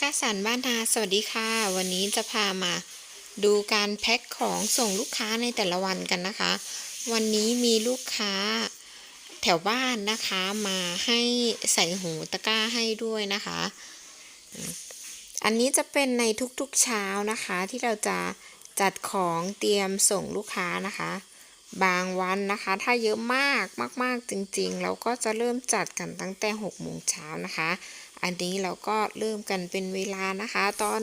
กาสันบ้านนาสวัสดีค่ะ วันนี้จะพามาดูการแพ็คของส่งลูกค้าในแต่ละวันกันนะคะ วันนี้มีลูกค้าแถวบ้านนะคะมาให้ใส่หูตะกร้าให้ด้วยนะคะ อันนี้จะเป็นในทุกๆเช้านะคะ ที่เราจะจัดของเตรียมส่งลูกค้านะคะ บางวันนะคะ ถ้าเยอะมากมาก ๆจริงๆ เราก็จะเริ่มจัดกันตั้งแต่6โมงเช้านะคะ อันนี้เราก็เริ่มกันเป็นเวลานะคะ ตอน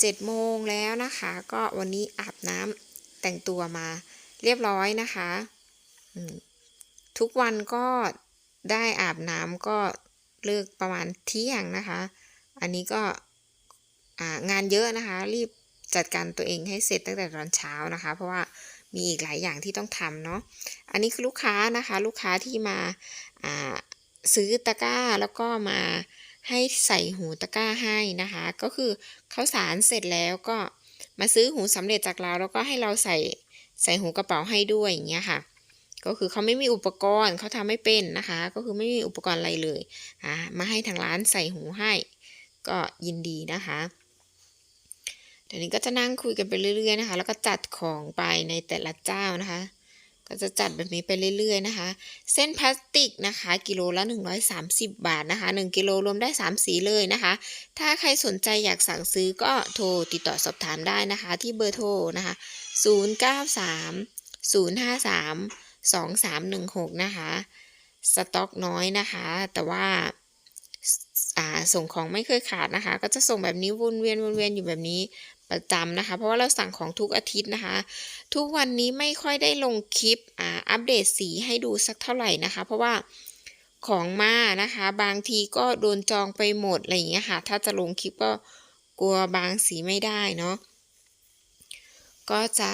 เจ็ดโมงแล้วนะคะ ก็วันนี้อาบน้ำแต่งตัวมาเรียบร้อยนะคะทุกวันก็ได้อาบน้ำก็เลิกประมาณเที่ยงนะคะ อันนี้ก็งานเยอะนะคะ รีบจัดการตัวเองให้เสร็จตั้งแต่ตอนเช้านะคะ เพราะว่ามีอีกหลายอย่างที่ต้องทำเนาะ อันนี้คือลูกค้านะคะ ลูกค้าที่มาอ่า ซื้อตะกร้าแล้วก็มาให้ใส่หูตะกร้าให้นะคะ ก็คือเขาสารเสร็จแล้วก็มาซื้อหูสำเร็จจากเราแล้วก็ให้เราใส่ใส่หูกระเป๋าให้ด้วยอย่างเงี้ยค่ะ ก็คือเขาไม่มีอุปกรณ์เขาทำไม่เป็นนะคะ ก็คือไม่มีอุปกรณ์อะไรเลยอ่ามาให้ทางร้านใส่หูให้ ก็ยินดีนะคะเดี๋ยวนี้ก็จะนั่งคุยกันไปเรื่อยๆนะคะ แล้วก็จัดของไปในแต่ละเจ้านะคะ ก็จะจัดแบบนี้ไปเรื่อยๆนะคะ เส้นพลาสติกนะคะ กิโลละ 130 บาทนะคะ 1 กิโลรวมได้ 3 สีเลยนะคะ ถ้าใครสนใจอยากสั่งซื้อก็โทรติดต่อสอบถามได้นะคะ ที่เบอร์โทรนะคะ 093 053 2316 นะคะ สต็อกน้อยนะคะ แต่ว่าอ่าส่งของไม่เคยขาดนะคะ ก็จะส่งแบบนี้วนเวียนวนเวียนอยู่แบบนี้ ประจำนะคะ เพราะว่าเราสั่งของทุกอาทิตย์นะคะ ทุกวันนี้ไม่ค่อยได้ลงคลิปอ่าอัปเดตสีให้ดูสักเท่าไหร่นะคะ เพราะว่าของมานะคะ บางทีก็โดนจองไปหมดอะไรอย่างเงี้ยค่ะ ถ้าจะลงคลิปก็กลัวบางสีไม่ได้เนาะก็จะ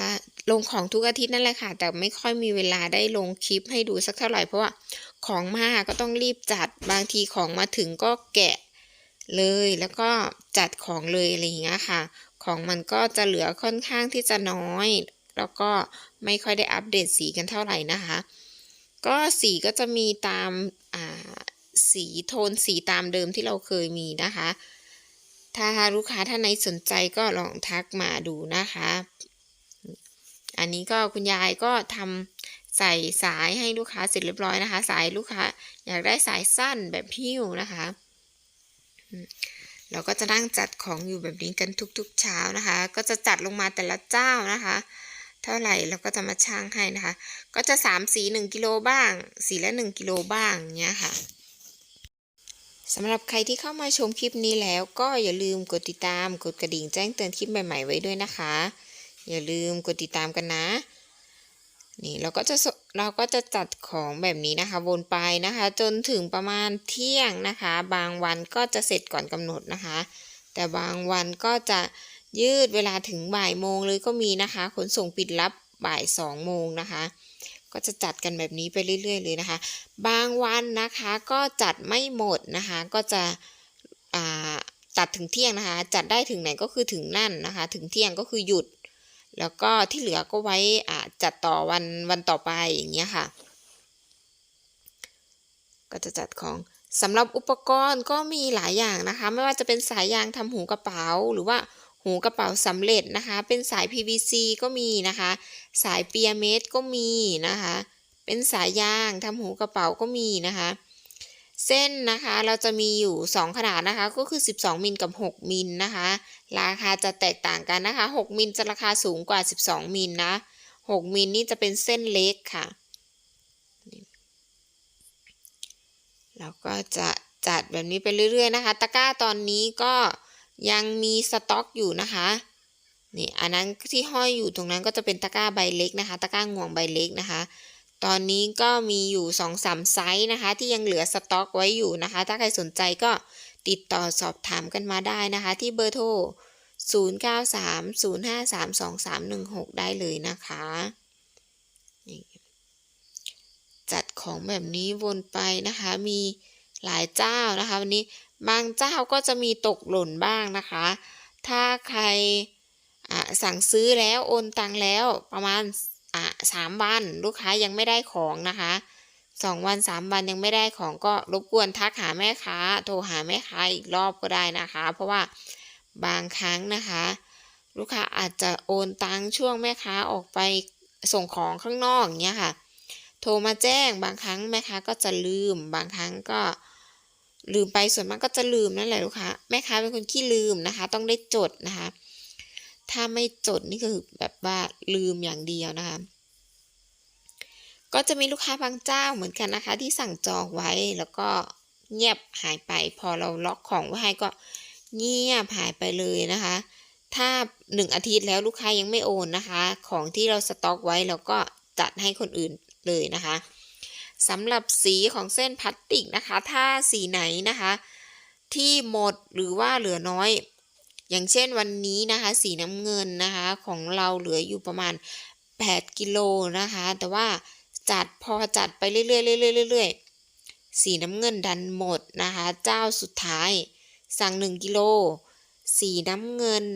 ลงของทุกอาทิตย์นั่นแหละค่ะ แต่ไม่ค่อยมีเวลาได้ลงคลิปให้ดูสักเท่าไหร่เพราะว่าของมาก็ต้องรีบจัดบางทีของมาถึงก็แกะเลยแล้วก็จัดของเลยอะไรอย่างเงี้ยค่ะ ของมันก็จะเหลือค่อนข้างที่จะน้อย แล้วก็ไม่ค่อยได้อัปเดตสีกันเท่าไหร่นะคะ ก็สีก็จะมีตามาสีโทนสีตามเดิมที่เราเคยมีนะคะ ถ้าลูกค้าท่านไหนสนใจก็ลองทักมาดูนะคะ อันนี้ก็คุณยายก็ทำใส่สายให้ลูกค้าเสร็จเรียบร้อยนะคะ สายลูกค้าอยากได้สายสั้นแบบพิ้วนะคะ เราก็จะนั่งจัดของอยู่แบบนี้กันทุกๆเช้านะคะ ก็จะจัดลงมาแต่ละเจ้านะคะ เท่าไหร่เราก็จะมาช่างให้นะคะ ก็จะสามสีหนึ่งกิโลบ้าง สีละหนึ่งกิโลบ้างเนี้ยค่ะสำหรับใครที่เข้ามาชมคลิปนี้แล้วก็อย่าลืมกดติดตามกดกระดิ่งแจ้งเตือนคลิปใหม่ๆไว้ด้วยนะคะ อย่าลืมกดติดตามกันนะ นี่เราก็จะเราก็จะจัดของแบบนี้นะคะวนไปนะคะ จนถึงประมาณเที่ยงนะคะ บางวันก็จะเสร็จก่อนกำหนดนะคะ แต่บางวันก็จะยืดเวลาถึงบ่ายโมงเลยก็มีนะคะ ขนส่งปิดรับบ่ายสองโมงนะคะ ก็จะจัดกันแบบนี้ไปเรื่อย ๆ เลยนะคะ บางวันนะคะก็จัดไม่หมดนะคะ ก็จะอ่าจัดถึงเที่ยงนะคะ จัดได้ถึงไหนก็คือถึงนั่นนะคะ ถึงเที่ยงก็คือหยุด แล้วก็ที่เหลือก็ไว้จัดต่อวันวันต่อไปอย่างเงี้ยค่ะ ก็จะจัดของสำหรับอุปกรณ์ก็มีหลายอย่างนะคะ ไม่ว่าจะเป็นสายยางทำหูกระเป๋า หรือว่าหูกระเป๋าสำเร็จนะคะ เป็นสาย PVC ก็มีนะคะ สายเปียเมตรก็มีนะคะ เป็นสายยางทำหูกระเป๋าก็มีนะคะ เส้นนะคะเราจะมีอยู่ 2 ขนาดนะคะก็คือ 12 มิลกับ 6 มิลนะคะ ราคาจะแตกต่างกันนะคะ 6 มิลจะราคาสูงกว่า 12 มิลนะ 6 มิลนี่จะเป็นเส้นเล็กค่ะแล้วก็จะจัดแบบนี้ไปเรื่อยๆนะคะ ตะกร้าตอนนี้ก็ยังมีสต็อกอยู่นะคะนี่อันนั้นที่ห้อยอยู่ตรงนั้นก็จะเป็นตะกร้าใบเล็กนะคะ ตะกร้างวงใบเล็กนะคะ ตอนนี้ก็มีอยู่2อสามไซส์นะคะ ที่ยังเหลือสต็อกไว้อยู่นะคะ ถ้าใครสนใจก็ติดต่อสอบถามกันมาได้นะคะ ที่เบอร์โทร 0930532316 ได้เลยนะคะจัดของแบบนี้วนไปนะคะ มีหลายเจ้านะคะ วันนี้บางเจ้าก็จะมีตกหล่นบ้างนะคะ ถ้าใครสั่งซื้อแล้วโอนตังแล้วประมาณ อะสามวันลูกค้ายังไม่ได้ของนะคะสองวันสามวันยังไม่ได้ของก็รบกวนทักหาแม่ค้า โทรหาแม่ค้าอีกรอบก็ได้นะคะ เพราะว่าบางครั้งนะคะ ลูกค้าอาจจะโอนตังค์ช่วงแม่ค้าออกไปส่งของข้างนอกอย่างเงี้ยค่ะ โทรมาแจ้งบางครั้งแม่ค้าก็จะลืม บางครั้งก็ลืมไปส่วนมากก็จะลืมนั่นแหละลูกค้าแม่ค้าเป็นคนขี้ลืมนะคะ ต้องได้จดนะคะ ถ้าไม่จดนี่คือแบบว่าลืมอย่างเดียวนะคะ ก็จะมีลูกค้าบางเจ้าเหมือนกันนะคะ ที่สั่งจองไว้แล้วก็เงียบหายไป พอเราล็อกของไว้ให้ก็เงียบหายไปเลยนะคะ ถ้าหนึ่งอาทิตย์แล้วลูกค้ายังไม่โอนนะคะ ของที่เราสต็อกไว้เราก็จัดให้คนอื่นเลยนะคะสำหรับสีของเส้นพลาสติกนะคะ ถ้าสีไหนนะคะ ที่หมดหรือว่าเหลือน้อย อย่างเช่นวันนี้นะคะสีน้ำเงินนะคะของเราเหลืออยู่ประมาณ 8 กิโลนะคะ แต่ว่าจัดพอจัดไปเรื่อยๆเรื่อยๆเรื่อยๆสีน้ำเงินดันหมดนะคะ เจ้าสุดท้ายสั่ง 1 กิโล สีน้ำเงิน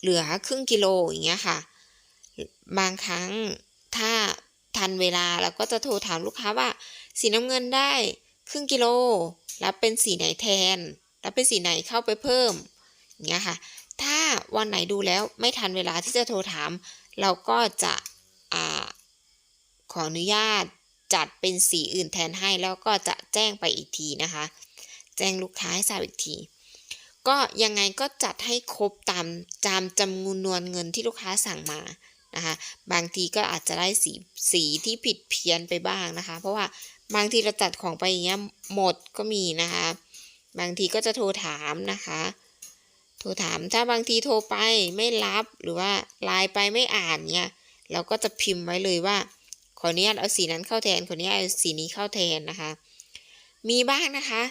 เหลือครึ่งกิโลอย่างเงี้ยค่ะ บางครั้งถ้าทันเวลาเราก็จะโทรถามลูกค้าว่า สีน้ำเงินได้ครึ่งกิโลแล้วเป็นสีไหนแทนแล้วเป็นสีไหนเข้าไปเพิ่ม เงี้ยค่ะ ถ้าวันไหนดูแล้วไม่ทันเวลาที่จะโทรถาม เราก็จะอขออนุญาตจัดเป็นสีอื่นแทนให้แล้วก็จะแจ้งไปอีกทีนะคะ แจ้งลูกค้าให้ทราบอีกที ก็ยังไงก็จัดให้ครบตามตามจำนวนเงินที่ลูกค้าสั่งมานะคะบางทีก็อาจจะได้สีสีที่ผิดเพี้ยนไปบ้างนะคะ เพราะว่าบางทีเราจัดของไปอย่างเงี้ยหมดก็มีนะคะ บางทีก็จะโทรถามนะคะ โทรถามถ้าบางทีโทรไปไม่รับหรือว่าไลน์ไปไม่อ่านเนี่ยเราก็จะพิมพ์ไว้เลยว่าขออนุญาตเอาสีนั้นเข้าแทนขออนุญาตเอาสีนี้เข้าแทนนะคะ มีบ้างนะคะ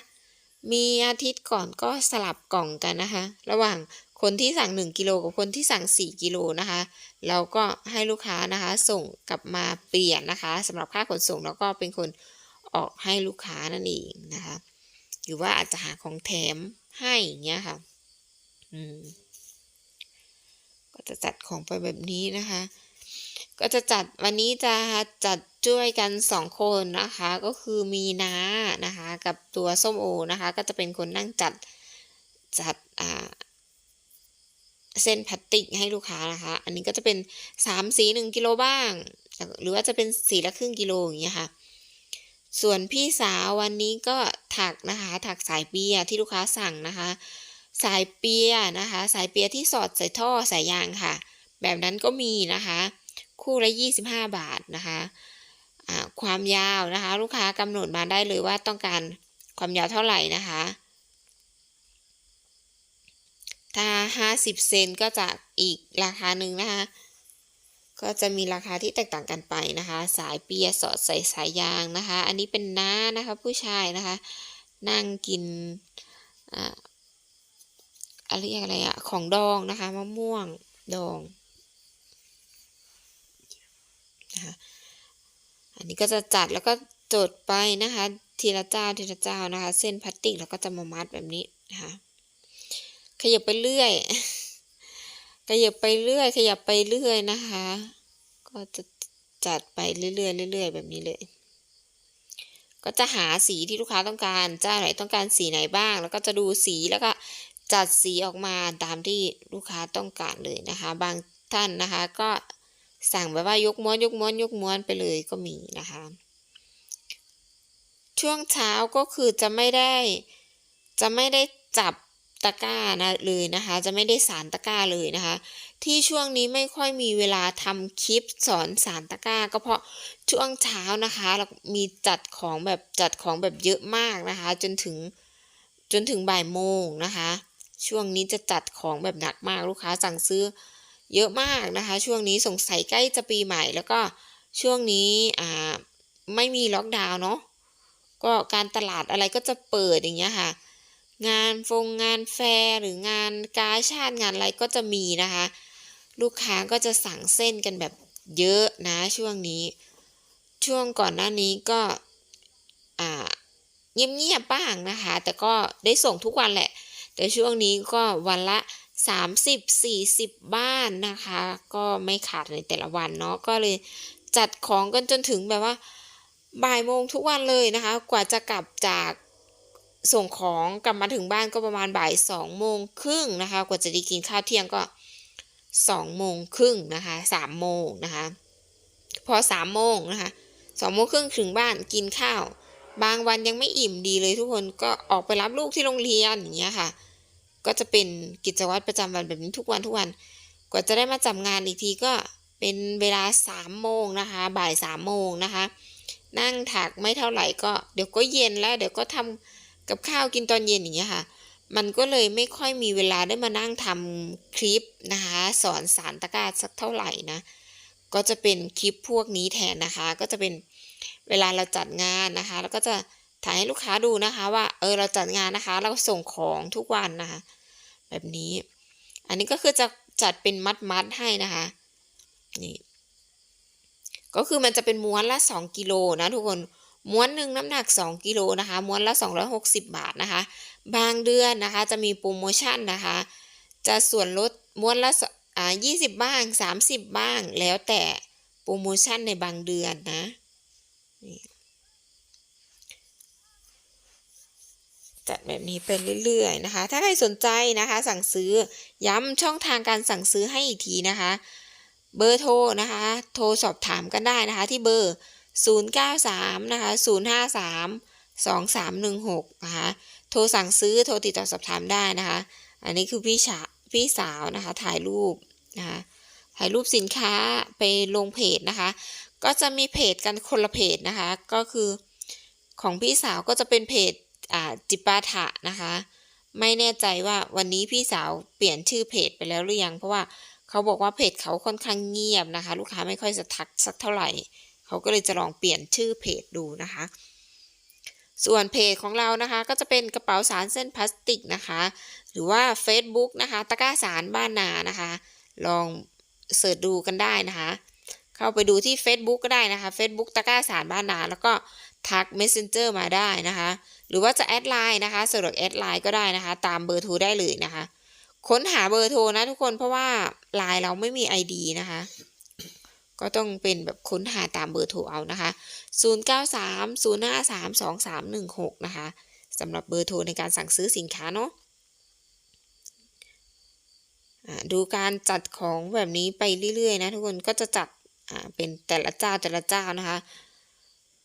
มีอาทิตย์ก่อนก็สลับกล่องกันนะคะ ระหว่างคนที่สั่ง 1กิโลกับคนที่สั่ง 4กิโลนะคะ เราก็ให้ลูกค้านะคะ ส่งกลับมาเปลี่ยนนะคะสำหรับค่าขนส่งแล้วก็เป็นคนออกให้ลูกค้านั่นเองนะคะ หรือว่าอาจจะหาของแถมให้อย่างเงี้ยค่ะ อืมก็จะจัดของไปแบบนี้นะคะ ก็จะจัดวันนี้จะจัดช่วยกันสองคนนะคะ ก็คือมีน้านะคะ กับตัวส้มโอนะคะ ก็จะเป็นคนนั่งจัดจัดอ่าเส้นพลาสติกให้ลูกค้านะคะ อันนี้ก็จะเป็นสามสีหนึ่งกิโลบ้าง หรือว่าจะเป็นสีละครึ่งกิโลอย่างเงี้ยค่ะ ส่วนพี่สาววันนี้ก็ถักนะคะ ถักสายเปียที่ลูกค้าสั่งนะคะ สายเปียนะคะ สายเปียที่สอดใส่ท่อสายยางค่ะ แบบนั้นก็มีนะคะ คู่ละ 25 บาทนะคะความยาวนะคะ ลูกค้ากำหนดมาได้เลยว่าต้องการความยาวเท่าไหร่นะคะ ถ้า 50 เซนก็จะอีกราคาหนึ่งนะคะ ก็จะมีราคาที่แตกต่างกันไปนะคะ สายเปียสอดใส่สายยางนะคะ อันนี้เป็นน้านะคะผู้ชายนะคะ นั่งกินอ่า อะไรอะไรอะของดองนะคะมะม่วงดองนะคะอันนี้ก็จะจัดแล้วก็จดไปนะคะ ทีละเจ้าทีละเจ้านะคะ เส้นพลาสติกแล้วก็จะมามัดแบบนี้นะคะขยับไปเรื่อยขยับไปเรื่อย ขยับไปเรื่อยนะคะ ก็จะจัดไปเรื่อยๆเรื่อยๆแบบนี้เลย ก็จะหาสีที่ลูกค้าต้องการเจ้าไหนต้องการสีไหนบ้าง แล้วก็จะดูสีแล้วก็ จัดสีออกมาตามที่ลูกค้าต้องการเลยนะคะ บางท่านนะคะก็สั่งแบบว่ายกม้วนยกม้วนยกม้วนไปเลยก็มีนะคะ ช่วงเช้าก็คือจะไม่ได้จะไม่ได้จับตะกร้านะเลยนะคะ จะไม่ได้สารตะกร้าเลยนะคะ ที่ช่วงนี้ไม่ค่อยมีเวลาทำคลิปสอนสารตะกร้า ก็เพราะช่วงเช้านะคะ เรามีจัดของแบบจัดของแบบเยอะมากนะคะ จนถึงจนถึงบ่ายโมงนะคะ ช่วงนี้จะจัดของแบบหนักมากลูกค้าสั่งซื้อเยอะมากนะคะ ช่วงนี้สงสัยใกล้จะปีใหม่แล้วก็ช่วงนี้อ่าไม่มีล็อกดาวน์เนาะก็การตลาดอะไรก็จะเปิดอย่างเงี้ยค่ะ งานฟงงานแฟร์หรืองานกาชาติงานอะไรก็จะมีนะคะ ลูกค้าก็จะสั่งเส้นกันแบบเยอะนะช่วงนี้ ช่วงก่อนหน้านี้ก็อ่าเงียบๆบ้างนะคะ แต่ก็ได้ส่งทุกวันแหละ แต่ช่วงนี้ก็วันละ 30 40 บ้านนะคะ ก็ไม่ขาดในแต่ละวันเนาะก็เลยจัดของกันจนถึงแบบว่าบ่ายโมงทุกวันเลยนะคะ กว่าจะกลับจากส่งของกลับมาถึงบ้านก็ประมาณบ่ายสองโมงครึ่งนะคะ กว่าจะได้กินข้าวเที่ยงก็สองโมงครึ่งนะคะสามโมงนะคะ พอสามโมงนะคะสองโมงครึ่งถึงบ้านกินข้าว บางวันยังไม่อิ่มดีเลยทุกคนก็ออกไปรับลูกที่โรงเรียนอย่างเงี้ยค่ะ ก็จะเป็นกิจวัตรประจำวันแบบนี้ทุกวันทุกวัน กว่าจะได้มาจับงานอีกทีก็เป็นเวลาสามโมงนะคะ บ่ายสามโมงนะคะ นั่งถักไม่เท่าไหร่ก็เดี๋ยวก็เย็นแล้ว เดี๋ยวก็ทำกับข้าวกินตอนเย็นอย่างเงี้ยค่ะ มันก็เลยไม่ค่อยมีเวลาได้มานั่งทำคลิปนะคะ สอนสารตะกร้าสักเท่าไหร่นะ ก็จะเป็นคลิปพวกนี้แทนนะคะ ก็จะเป็นเวลาเราจัดงานนะคะ แล้วก็จะ ถ่ายให้ลูกค้าดูนะคะว่าเออเราจัดงานนะคะ เราส่งของทุกวันนะคะ แบบนี้ อันนี้ก็คือจะจัดเป็นมัดมัดๆให้นะคะนี่ก็คือมันจะเป็นม้วนละ 2กิโลนะทุกคนม้วนหนึ่งน้ำหนัก 2กิโลนะคะ ม้วนละ 260 บาทนะคะ บางเดือนนะคะ จะมีโปรโมชั่นนะคะ จะส่วนลดม้วนละอ่า20 บ้าง 30 บ้าง แล้วแต่โปรโมชั่นในบางเดือนนะนี่ จัดแบบนี้ไปเรื่อยๆนะคะ ถ้าใครสนใจนะคะ สั่งซื้อย้ำช่องทางการสั่งซื้อให้อีกทีนะคะ เบอร์โทรนะคะ โทรสอบถามกันได้นะคะ ที่เบอร์ 093นะคะ053 2316นะคะโทรสั่งซื้อโทรติดต่อสอบถามได้นะคะ อันนี้คือพี่ชาพี่สาวนะคะ ถ่ายรูปนะคะถ่ายรูปสินค้าไปลงเพจนะคะ ก็จะมีเพจกันคนละเพจนะคะ ก็คือของพี่สาวก็จะเป็นเพจ จิปาถะนะคะ ไม่แน่ใจว่าวันนี้พี่สาวเปลี่ยนชื่อเพจไปแล้วหรือยัง เพราะว่าเขาบอกว่าเพจเขาค่อนข้างเงียบนะคะ ลูกค้าไม่ค่อยจะทักสักเท่าไหร่ เขาก็เลยจะลองเปลี่ยนชื่อเพจดูนะคะ ส่วนเพจของเรานะคะก็จะเป็นกระเป๋าสารเส้นพลาสติกนะคะ หรือว่า Facebook นะคะตะกร้าสารบ้านนานะคะ ลองเสิร์ชดูกันได้นะคะ เข้าไปดูที่ Facebook ก็ได้นะคะ Facebook ตะกร้าสารบ้านนาแล้วก็ ทัก Messenger มาได้นะคะ หรือว่าจะแอดไลน์นะคะสะดวกแอดไลน์ก็ได้นะคะ ตามเบอร์โทรได้เลยนะคะ ค้นหาเบอร์โทรนะทุกคนเพราะว่าไลน์เราไม่มี ID นะคะ ก็ต้องเป็นแบบค้นหาตามเบอร์โทรเอานะคะ 0930532316 นะคะสำหรับเบอร์โทรในการสั่งซื้อสินค้าเนาะดูการจัดของแบบนี้ไปเรื่อยๆนะทุกคนก็จะจัดเป็นแต่ละเจ้าแต่ละเจ้านะคะ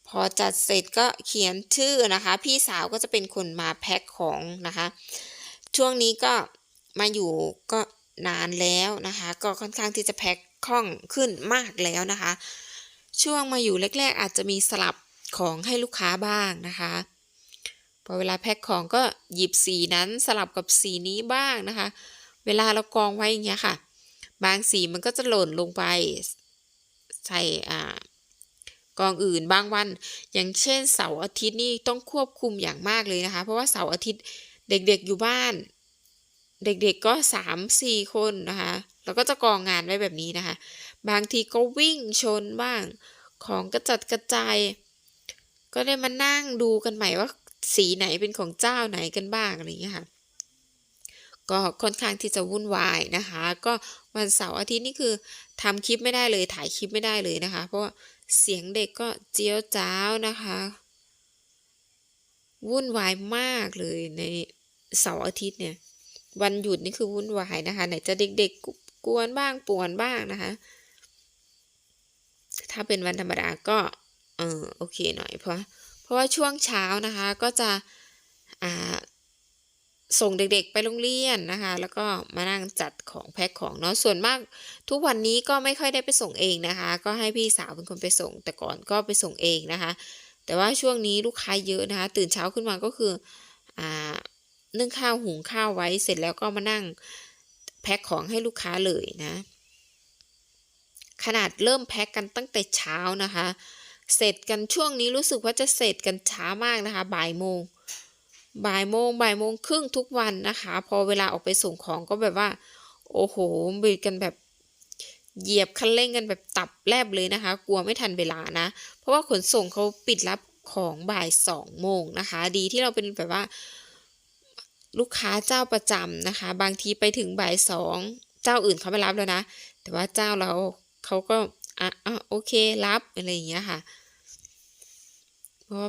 พอจัดเสร็จก็เขียนชื่อนะคะ พี่สาวก็จะเป็นคนมาแพ็คของนะคะ ช่วงนี้ก็มาอยู่ก็นานแล้วนะคะ ก็ค่อนข้างที่จะแพ็คคล่องขึ้นมากแล้วนะคะ ช่วงมาอยู่แรก ๆ อาจจะมีสลับของให้ลูกค้าบ้างนะคะพอเวลาแพ็คของก็หยิบสีนั้นสลับกับสีนี้บ้างนะคะ เวลาเรากองไว้อย่างเงี้ยค่ะ บางสีมันก็จะหล่นลงไป ใส่อ่า กองอื่นบางวัน อย่างเช่นเสาร์อาทิตย์นี่ต้องควบคุมอย่างมากเลยนะคะ เพราะว่าเสาร์อาทิตย์เด็กๆอยู่บ้าน เด็กๆก็สามสี่คนนะคะแล้วก็จะกองงานไว้แบบนี้นะคะ บางทีก็วิ่งชนบ้าง ของกระจัดกระจาย ก็ได้มานั่งดูกันใหม่ว่าสีไหนเป็นของเจ้าไหนกันบ้างอะไรอย่างเงี้ค่ะก็ค่อนข้างที่จะวุ่นวายนะคะ ก็วันเสาร์อาทิตย์นี่คือทำคลิปไม่ได้เลยถ่ายคลิปไม่ได้เลยนะคะ เพราะว่า เสียงเด็กก็เจียวจ้าวนะคะ วุ่นวายมากเลยในเสาร์อาทิตย์เนี่ย วันหยุดนี่คือวุ่นวายนะคะ ไหนจะเด็กๆกวนบ้างป่วนบ้างนะคะ ถ้าเป็นวันธรรมดาก็เออโอเคหน่อยเพราะเพราะว่าช่วงเช้านะคะก็จะอ่า ส่งเด็กๆไปโรงเรียนนะคะ แล้วก็มานั่งจัดของแพ็คของเนาะส่วนมาก ทุกวันนี้ก็ไม่ค่อยได้ไปส่งเองนะคะ ก็ให้พี่สาวเป็นคนไปส่ง แต่ก่อนก็ไปส่งเองนะคะ แต่ว่าช่วงนี้ลูกค้าเยอะนะคะ ตื่นเช้าขึ้นมาก็คืออ่านึ่งข้าวหุงข้าวไว้เสร็จแล้วก็มานั่งแพ็คของให้ลูกค้าเลยนะ ขนาดเริ่มแพ็คกันตั้งแต่เช้านะคะ เสร็จกันช่วงนี้รู้สึกว่าจะเสร็จกันช้ามากนะคะ บ่ายโมง บ่ายโมงบ่ายโมงครึ่งทุกวันนะคะ พอเวลาออกไปส่งของก็แบบว่า โอ้โหบีบกันแบบเหยียบคันเร่งกันแบบตับแลบเลยนะคะ กลัวไม่ทันเวลานะ เพราะว่าขนส่งเขาปิดรับของบ่ายสองโมงนะคะ ดีที่เราเป็นแบบว่า ลูกค้าเจ้าประจำนะคะ บางทีไปถึงบ่ายสองเจ้าอื่นเขาไม่รับแล้วนะ แต่ว่าเจ้าเราเขาก็อะอะโอเครับอะไรอย่างเงี้ยค่ะ เพราะ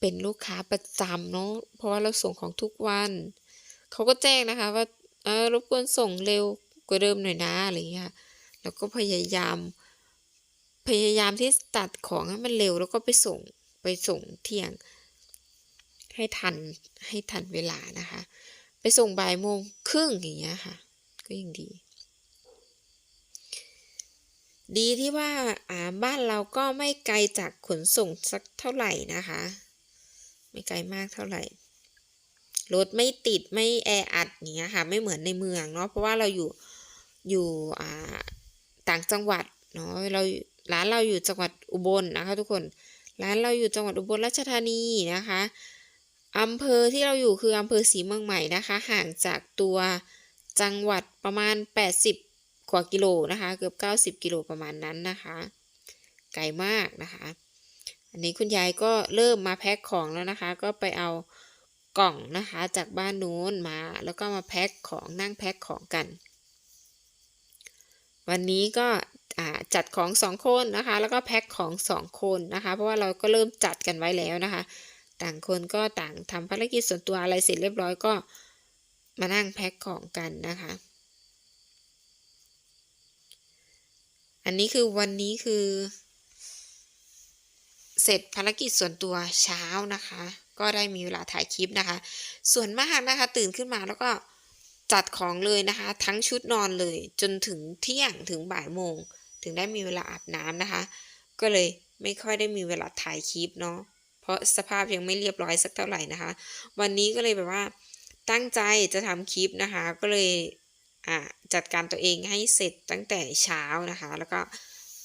เป็นลูกค้าประจำเนาะเพราะว่าเราส่งของทุกวัน เขาก็แจ้งนะคะว่าเออรบกวนส่งเร็วกว่าเดิมหน่อยนะอะไรอย่างเงี้ยค่ะเราก็พยายาม พยายามที่ตัดของให้มันเร็ว แล้วก็ไปส่งไปส่งเที่ยง ให้ทันให้ทันเวลานะคะ ไปส่งบ่ายโมงครึ่งอย่างเงี้ยค่ะ ก็ยังดี ดีที่ว่าอ่าบ้านเราก็ไม่ไกลจากขนส่งสักเท่าไหร่นะคะ ไม่ไกลมากเท่าไหร่ รถไม่ติดไม่แออัดอย่างเงี้ยค่ะ ไม่เหมือนในเมืองเนาะเพราะว่าเราอยู่อยู่อ่าต่างจังหวัดเนาะเราร้านเราอยู่จังหวัดอุบลนะคะ ทุกคนร้านเราอยู่จังหวัดอุบลราชธานีนะคะอำเภอที่เราอยู่คืออำเภอศรีเมืองใหม่นะคะ ห่างจากตัวจังหวัดประมาณ 80 กว่ากิโลนะคะ เกือบ 90 กิโลประมาณนั้นนะคะ ไกลมากนะคะ อันนี้คุณยายก็เริ่มมาแพ็คของแล้วนะคะ ก็ไปเอากล่องนะคะจากบ้านนู้นมา แล้วก็มาแพ็คของนั่งแพ็คของกัน วันนี้ก็จัดของสองคนนะคะ แล้วก็แพ็คของสองคนนะคะ เพราะว่าเราก็เริ่มจัดกันไว้แล้วนะคะ ต่างคนก็ต่างทำภารกิจส่วนตัวอะไรเสร็จเรียบร้อยก็มานั่งแพ็คของกันนะคะ อันนี้คือวันนี้คือ เสร็จภารกิจส่วนตัวเช้านะคะ ก็ได้มีเวลาถ่ายคลิปนะคะ ส่วนมากนะคะตื่นขึ้นมาแล้วก็จัดของเลยนะคะ ทั้งชุดนอนเลยจนถึงเที่ยงถึงบ่ายโมง ถึงได้มีเวลาอาบน้ำนะคะ ก็เลยไม่ค่อยได้มีเวลาถ่ายคลิปเนาะเพราะสภาพยังไม่เรียบร้อยสักเท่าไหร่นะคะ วันนี้ก็เลยแบบว่าตั้งใจจะทำคลิปนะคะ ก็เลยจัดการตัวเองให้เสร็จตั้งแต่เช้านะคะ แล้วก็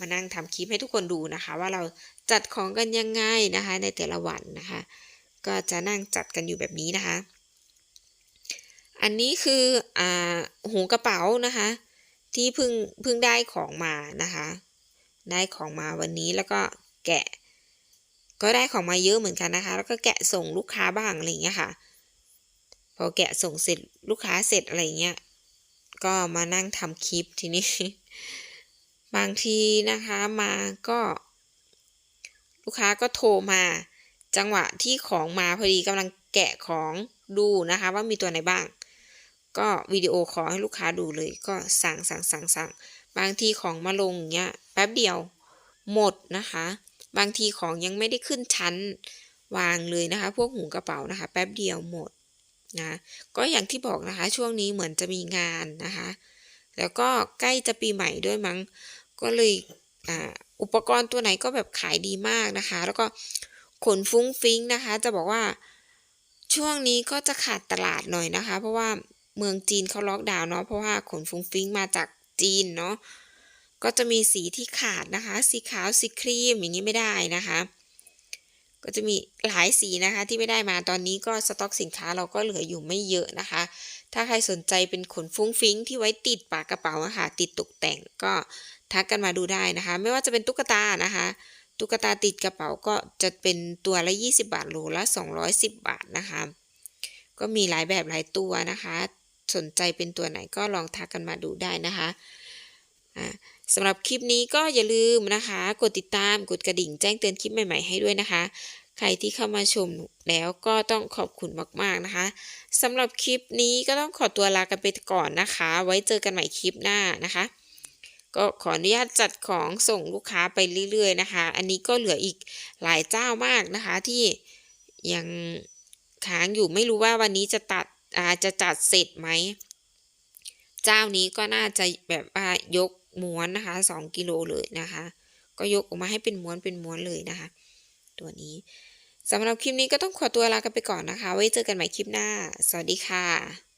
มานั่งทำคลิปให้ทุกคนดูนะคะ ว่าเราจัดของกันยังไงนะคะ ในแต่ละวันนะคะ ก็จะนั่งจัดกันอยู่แบบนี้นะคะ อันนี้คืออ่าหูกระเป๋านะคะ ที่เพิ่งเพิ่งได้ของมานะคะ ได้ของมาวันนี้แล้วก็แกะ ก็ได้ของมาเยอะเหมือนกันนะคะ แล้วก็แกะส่งลูกค้าบ้างอะไรอย่างเงี้ยค่ะ พอแกะส่งเสร็จลูกค้าเสร็จอะไรเงี้ยก็มานั่งทำคลิปทีนี้ บางทีนะคะมาก็ ลูกค้าก็โทรมา จังหวะที่ของมาพอดีกำลังแกะของดูนะคะ ว่ามีตัวไหนบ้าง ก็วิดีโอขอให้ลูกค้าดูเลย ก็สั่งสั่งสั่งสั่งบางทีของมาลงเงี้ยแป๊บเดียวหมดนะคะ บางทีของยังไม่ได้ขึ้นชั้นวางเลยนะคะ พวกหูกระเป๋านะคะ แป๊บเดียวหมดนะก็อย่างที่บอกนะคะช่วงนี้เหมือนจะมีงานนะคะ แล้วก็ใกล้จะปีใหม่ด้วยมั้ง ก็เลยอุปกรณ์ตัวไหนก็แบบขายดีมากนะคะ แล้วก็ขนฟุ้งฟิ้งนะคะ จะบอกว่าช่วงนี้ก็จะขาดตลาดหน่อยนะคะ เพราะว่าเมืองจีนเขาล็อกดาวน์เนาะเพราะว่าขนฟุ้งฟิ้งมาจากจีนเนาะก็จะมีสีที่ขาดนะคะ สีขาวสีครีมอย่างนี้ไม่ได้นะคะ ก็จะมีหลายสีนะคะที่ไม่ได้มาตอนนี้ก็สต็อกสินค้าเราก็เหลืออยู่ไม่เยอะนะคะ ถ้าใครสนใจเป็นขนฟุ้งฟิ้งที่ไว้ติดปากกระเป๋าอะค่ะติดตกแต่งก็ ทักกันมาดูได้นะคะ ไม่ว่าจะเป็นตุ๊กตานะคะ ตุ๊กตาติดกระเป๋าก็จะเป็นตัวละ 20 บาทโลละ 210 บาทนะคะ ก็มีหลายแบบหลายตัวนะคะ สนใจเป็นตัวไหนก็ลองทักกันมาดูได้นะคะสำหรับคลิปนี้ก็อย่าลืมนะคะ กดติดตามกดกระดิ่งแจ้งเตือนคลิปใหม่ ๆ ให้ด้วยนะคะ ใครที่เข้ามาชมแล้วก็ต้องขอบคุณมากๆนะคะสำหรับคลิปนี้ก็ต้องขอตัวลากันไปก่อนนะคะ ไว้เจอกันใหม่คลิปหน้านะคะ ก็ขออนุญาตจัดของส่งลูกค้าไปเรื่อยๆนะคะ อันนี้ก็เหลืออีกหลายเจ้ามากนะคะที่ยังค้างอยู่ไม่รู้ว่าวันนี้จะตัดอาจะจัดเสร็จไหม เจ้านี้ก็น่าจะแบบว่ายกม้วนนะคะสองกิโลเลยนะคะ ก็ยกออกมาให้เป็นม้วนเป็นม้วนเลยนะคะ ตัวนี้สำหรับคลิปนี้ก็ต้องขอตัวลากันไปก่อนนะคะ ไว้เจอกันใหม่คลิปหน้า สวัสดีค่ะ